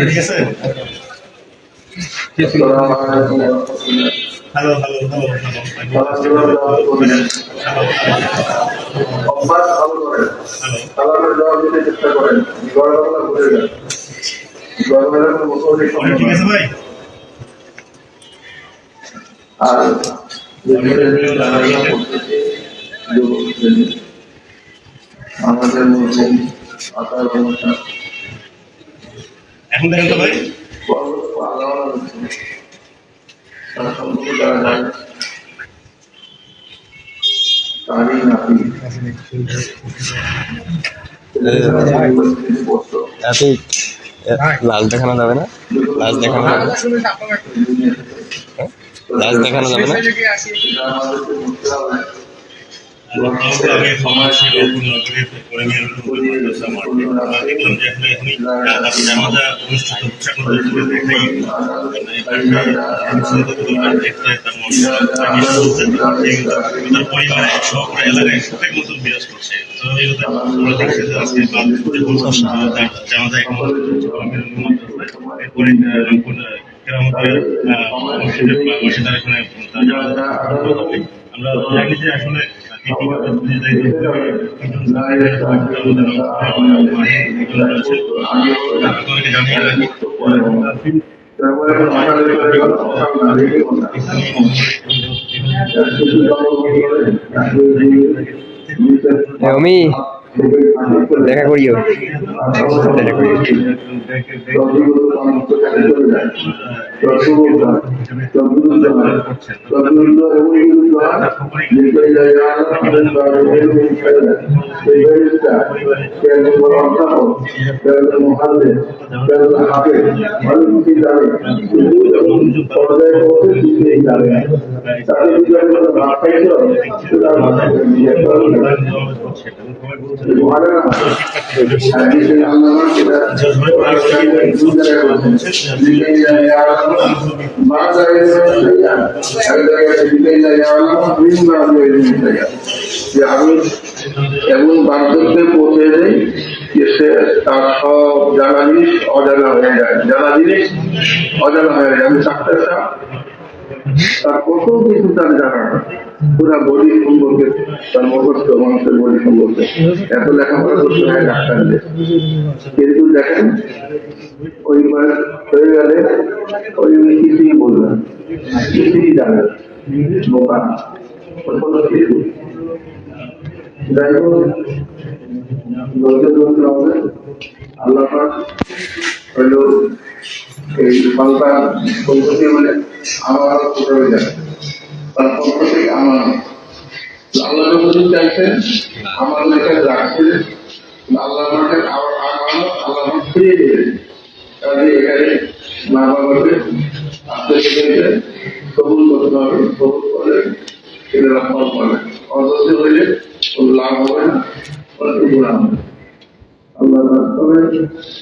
ঠিক আছে hello hello hello অভ্যাস ভালো করেন সালামের জবাব দিতে চেষ্টা করেন গড়বেলা ভুলে যান গড়বেলা ঠিক আছে ভাই আর আমাদের অনুষ্ঠান এখন দেখেন তো ভাই বড় আলাদা হচ্ছে তার সম্পর্কে যারা যায় তারই নাতি পড়তো এতই দেখানো যাবে না? লাল দেখানো যাবে হ্যাঁ? দেখানো যাবে না এটা আমাদেরকে বুঝতে হবে আমাকে আগে সমাজ ছিল পূর্ণ করে করে নিয়ে আমার দেখলাম যে আসলে এখনই জানাজা অনুষ্ঠান উৎসাহ করে দেখাই তার পরিবারে সহকারে এলাকায় প্রত্যেক নতুন বিরাজ করছে তো এগুলো আমরা দেখছি যে আজকে জানাজা এখন এরপরে রংপুর কেরামতের মসজিদের মসজিদের এখানে আমরা জানি যে আসলে আপনাদেরকে জানিয়ে রাখি তারপরে সকালে করে গেল সকাল না রেখে বললাম আমি দেখা করিও করিও আমি পৌঁছে যাই যে সে তার সব জানা জিনিস অজানা হয়ে যায় জানা জিনিস অজানা হয়ে যায় আমি সাহেব কত কিছু তার জানা পুরা বডি সম্পর্কে, তার মুখস্থ মানুষের বডি সম্পর্কে। এত লেখাপড়া করতে হয় কিন্তু দেখেন, ওই হয়ে গেলে ওই কিছুই কিছুই জানে বোকা। যাই হোক আল্লাহ এই সন্তান সম্পত্তি বলে আমার কোথাও যায় তার পক্ষ থেকে আমার। আল্লাহ যখন চাইছেন আমার লেখা রাখছিলেন আল্লাহ আমাকে আল্লাহ ফিরিয়ে দিলেন। কাজে এখানে মা বাবাকে আসতে শিখেছে কবুল করতে হবে, কবুল করলে সেটা রক্ষা করবে অদর্শ হইলে লাভ হবে না না। আল্লাহ তবে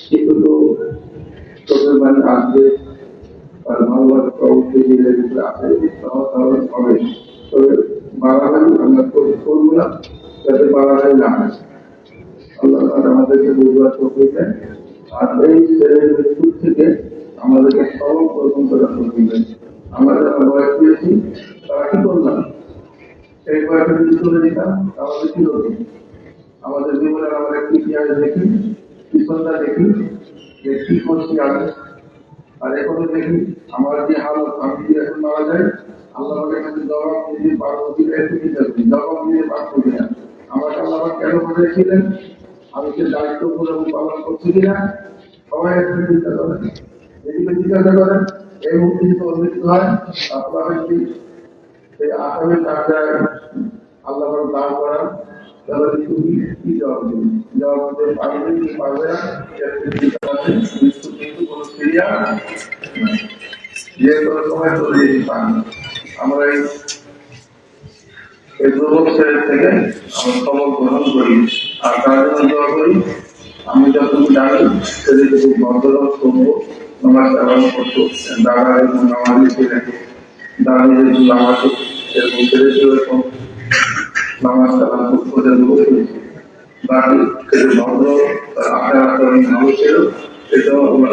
কিন্তু বাড়ি আসবে, আর ভালোবাসা প্রবৃত্তি দিলে যেগুলো আছে তাহলে হবে তবে কর- করব না, যাতে বাড়াবাড়ি না আল্লাহ তাআলা আমাদেরকে বুঝবার দেন। আর এই ছেলের মৃত্যু থেকে আমাদেরকে সরল প্রথম তৌফিক দেন। আমরা যারা বয়স পেয়েছি, তারা কি করলাম? সেই বয়সে যদি চলে যেতাম তাহলে কি হতো? আমাদের জীবনের আমরা একটু ইতিহাস দেখি, পিছনটা দেখি, যে কি করছি আমি আর এখনও দেখি আমার যে হালত আমি এখন মারা যাই আল্লাহ কাছে জবাব দিয়ে পারব কি জবাব দিয়ে পারব কিনা আমাকে আল্লাহ কেন পাঠিয়েছিলেন? আমি সে দায়িত্ব পুরো পালন করছি কিনা, সবাই একটু চিন্তা করেন। এদিকে জিজ্ঞাসা করেন এই যদি তোর মৃত্যু হয় আপনার যদি সেই আসামের কাজটায় আল্লাহ দান করান কি জবাব দিতে পারবে কি পারবে না এর চিন্তা আছে মৃত্যু কিন্তু কোনো ক্রিয়া যে সময় চলে যেতে পারে না। আমরা এই এই যুবক থেকে আমরা খবর গ্রহণ করি। আর তার জন্য দোয়া করি, আমি যতটুকু জানি খুব ভদ্রলোক সভ্য নামাজ আরম্ভ করতো দাদা এবং নামাজি ছিলেন দাদিদের নামাজি এরকম ছেলেটি এরকম নামাজ কালাম করে। বসেছে বাকি কিছু ভদ্র আশা আচরণ ভালো ছিল, এটাও আমরা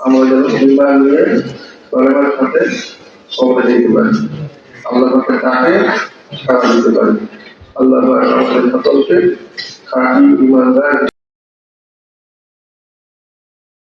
বিমান নিয়ে সলেমার সাথে কবরে যেতে পারি। আল্লাহ পাকে তাকে সারা দিতে পারি আল্লাহ আমাদের সকলকে খাঁটি ইমানদার